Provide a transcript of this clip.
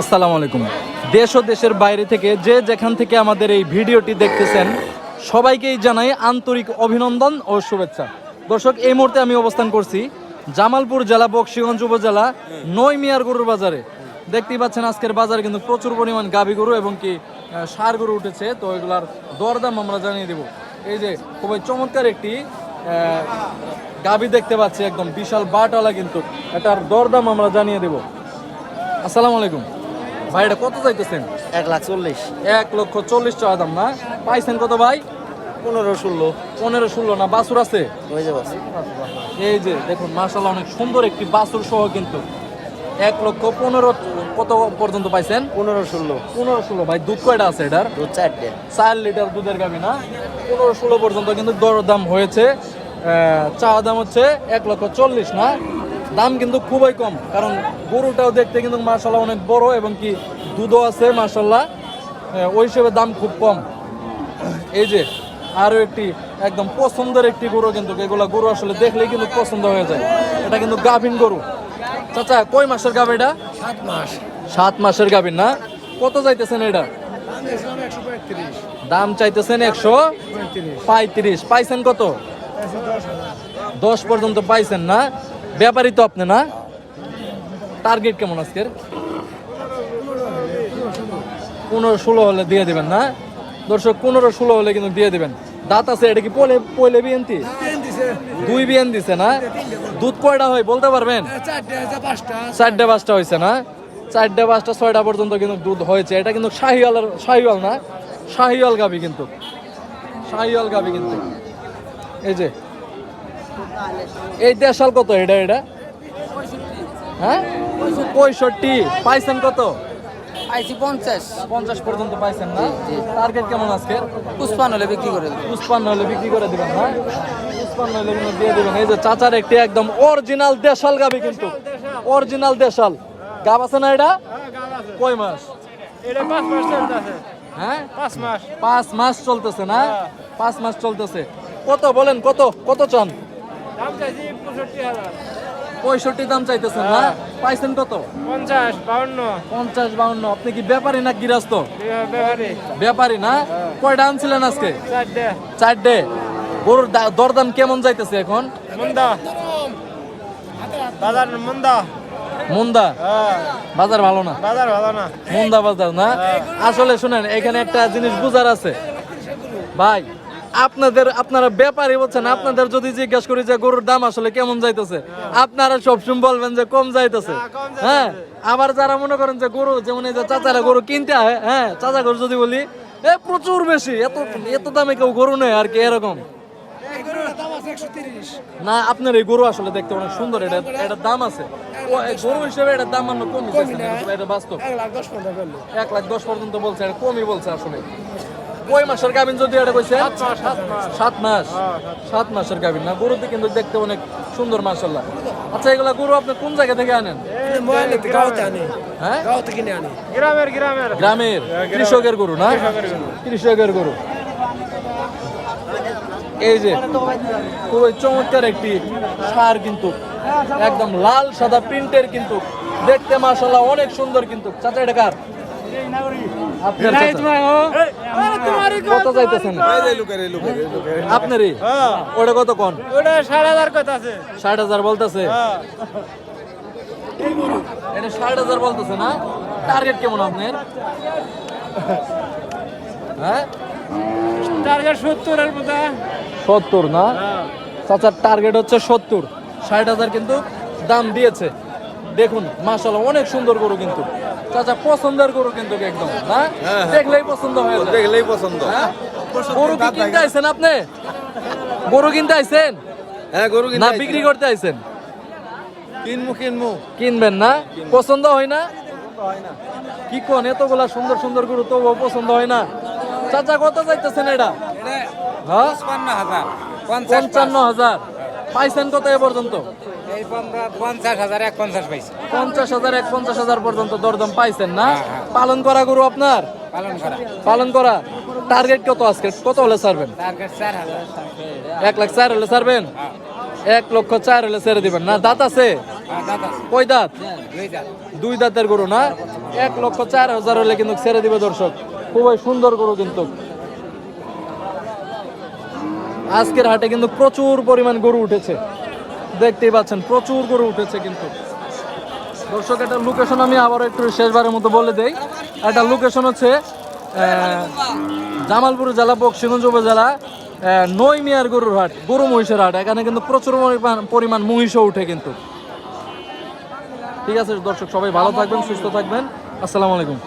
আসসালামু আলাইকুম। দেশ ও দেশের বাইরে থেকে যে যেখান থেকে আমাদের এই ভিডিওটি দেখতেছেন, সবাইকেই জানাই আন্তরিক অভিনন্দন ও শুভেচ্ছা। দর্শক, এই মুহূর্তে আমি অবস্থান করছি জামালপুর জেলা, বক্সিগঞ্জ উপজেলা, নয় মিয়ার গরুর বাজারে। দেখতেই পাচ্ছেন আজকের বাজারে কিন্তু প্রচুর পরিমাণ গাভী গরু এবং কি সার গরু উঠেছে, তো এগুলার দরদাম আমরা জানিয়ে দেব। এই যে খুবই চমৎকার একটি গাভী দেখতে পাচ্ছি, একদম বিশাল বাটওয়ালা কিন্তু, এটার দরদাম আমরা জানিয়ে দেব। আসসালামু আলাইকুম। ভাই এটা কত চাইতেছেন? এক লাখ চল্লিশ। এক লক্ষ চল্লিশ টাকা দাম না? পাইছেন কত ভাই? পনেরো ষোলো। পনেরো ষোলো না? বাছুর আছে? এই যে দেখুন মার্শাল অনেক সুন্দর একটি বাছুর সহ কিন্তু এক লক্ষ পনেরো কত পর্যন্ত পাইছেন? পনেরো ষোলো। পনেরো ষোলো ভাই দুধ কয়টা আছে এটার? চারটে চার লিটার দুধের গাবি না? পনেরো ষোলো পর্যন্ত কিন্তু দর দাম হয়েছে চা দাম হচ্ছে এক লক্ষ চল্লিশ না? দাম কিন্তু খুবই কম কারণ গরুটাও দেখতে কিন্তু মার্শাল্লাহ অনেক বড় এবং কি দুধও আছে মার্শাল্লাহ ওই হিসেবে দাম খুব কম। এই যে আরও একটি একদম পছন্দের একটি গরু কিন্তু এগুলা গরু আসলে দেখলেই কিন্তু পছন্দ হয়ে যায়। এটা কিন্তু গাভিন গরু। চাচা কয় মাসের গাভ এটা? সাত মাস। সাত মাসের গাভিন না? কত যাইতেছেন এটা? দাম চাইতেছেন একশো পঁয়ত্রিশ। পাইছেন কত? দশ পর্যন্ত পাইছেন না? ব্যাপারই তো আপনি না? টার্গেট কেমন আজকের? পনেরো ষোলো হলে দিয়ে দিবেন না? দর্শক, পনেরো ষোলো হলে কিন্তু দিয়ে দিবেন। দাঁত আছে, এটা কি পলে পলে বিএনটি দুই বিএন দিছে না? দুধ কয়টা হয় বলতে পারবেন? চারটে পাঁচটা হয়েছে না? চারটে পাঁচটা, ছয়টা পর্যন্ত কিন্তু দুধ হয়েছে। এটা কিন্তু শাহিওয়াল শাহিওয়াল না? শাহিওয়াল গাবি কিন্তু। শাহিওয়াল গাবি কিন্তু। এই যে এই দেশাল কত এটা এটা? হ্যাঁ? পঁয়ষট্টি। পাইছেন কত? আইসি পঞ্চাশ। পঞ্চাশ পর্যন্ত পাইছেন না? টার্গেট কেমন আজকে পুষ্পান হলে বিক্রি করে দেবো। পুষ্পান্ন হলে বিক্রি করে দিবেন না পুষ্পান্ন হলে দিয়ে দিবেন। এই যে চাচার একটি একদম অরিজিনাল দেশাল গাবি কিন্তু। অরিজিনাল দেশাল। গাব আছে না এটা? কয় মাস? এটা পাঁচ মাস চলতেছে হ্যাঁ? পাঁচ মাস। পাঁচ মাস চলতেছে না? পাঁচ মাস চলতেছে। কত বলেন কত? কত চান? পঁয়ষট্টি দাম চাইতেছেন না পাইছেন কত? পঞ্চাশ বাউন্ন। পঞ্চাশ বাউন্ন। আপনি কি ব্যাপারী না গৃহস্থ ব্যাপারে। ব্যাপারী না? কয়টা আনছিলেন আজকে? চার ডে গরুর দরদাম কেমন যাইতেছে এখন? মন্দা। বাজার মন্দা। মুন্দা? হ্যাঁ। বাজার ভালো না? বাজার ভালো না। মুন্দা বাজার না? আসলে শুনেন এখানে একটা জিনিস বুঝার আছে। ভাই আপনাদের আপনারা ব্যাপারই বলছেন আপনাদের যদি জিজ্ঞাসা করি যে গরুর দাম আসলে কেমন যাইতেছে আপনারা সবসময় বলবেন যে কম যাইতেছে। হ্যাঁ আবার যারা মনে করেন যে গরু যেমন এই যে চাচারা গরু কিনতে হয় হ্যাঁ চাচা গরু যদি বলি এ প্রচুর বেশি এত এত দামে কেউ গরু নেই আর কি এরকম। না আপনার এই গরু আসলে দেখতে অনেক সুন্দর এটা এটার দাম আছে। গরু হিসেবে এটার দাম আমরা কমই এটা বাস্তব। এক লাখ দশ পর্যন্ত বলছে এটা কমই বলছে আসলে। কয় মাসের গাভিন যদি এটা কইছে? সাত মাস সাত মাসের গাভিন না? গরুতে কিন্তু দেখতে অনেক সুন্দর মাসাল্লাহ আচ্ছা এগুলা গরু আপনি কোন জায়গা থেকে আনেন? হ্যাঁ? গ্রামের গ্রামের। গ্রামের? কৃষকের গরু না? কৃষকের গরু। এই যে খুবই চমৎকার একটি সার কিন্তু। একদম লাল সাদা প্রিন্টের কিন্তু। দেখতে মাশাল্লাহ অনেক সুন্দর কিন্তু। চাচা এটা কার। কত যাইতেছেন? আপনারই? ওটা কত কোন? ওটা সাড়ে হাজার কত আছে। ষাট হাজার বলতেছে? হ্যাঁ। এটা ষাট হাজার বলতেছে না? টার্গেট কেমন আপনার? হ্যাঁ? টার্গেট মতো সত্তর না? চাচার টার্গেট হচ্ছে সত্তর। ষাট হাজার কিন্তু দাম দিয়েছে। দেখুন মাসাল্লাহ অনেক সুন্দর গরু কিন্তু। চাচা পছন্দের গরু কিন্তু একদম না? দেখলেই পছন্দ হয়ে যায়। দেখলেই পছন্দ। হ্যাঁ? গরু কি কিনতে আইছেন আপনি? গরু কিনতে আইছেন? হ্যাঁ গরু না বিক্রি করতে আইছেন? কিনমু কিনমু। কিনবেন না? পছন্দ হয় না? কি কোন এতগুলা সুন্দর সুন্দর গরু তো পছন্দ হয় না। চাচা কত যাইতেছেন এটা? হ্যাঁ? পঞ্চান্ন হাজার। পাইছেন কত এ পর্যন্ত? পঞ্চাশ হাজার এক পঞ্চাশ পাইছি। পঞ্চাশ হাজার এক পঞ্চাশ হাজার পর্যন্ত দরদাম পাইছেন না? পালন করা গরু আপনার? পালন করা। পালন করা। টার্গেট কত আজকে? কত হলে ছাড়বেন? এক লাখ চার হলে ছাড়বেন? এক লক্ষ চার হলে ছেড়ে দিবেন না? দাঁত আছে? কয় দাঁত। দুই দাঁতের গরু না? এক লক্ষ চার হাজার হলে কিন্তু ছেড়ে দিবে দর্শক। খুবই সুন্দর গরু কিন্তু। আজকের হাটে কিন্তু প্রচুর পরিমাণ গরু উঠেছে। দেখতেই পাচ্ছেন প্রচুর গরু উঠেছে কিন্তু। দর্শক একটা লোকেশন আমি আবার একটু শেষবারের মতো বলে দেই। একটা লোকেশন হচ্ছে জামালপুর জেলা বক্সিগঞ্জ উপজেলা আহ, নৈমিয়ার গরুর হাট গরু মহিষের হাট। এখানে কিন্তু প্রচুর পরিমাণ- পরিমাণ মহিষও উঠে কিন্তু। ঠিক আছে দর্শক সবাই ভালো থাকবেন সুস্থ থাকবেন। আসসালামু আলাইকুম।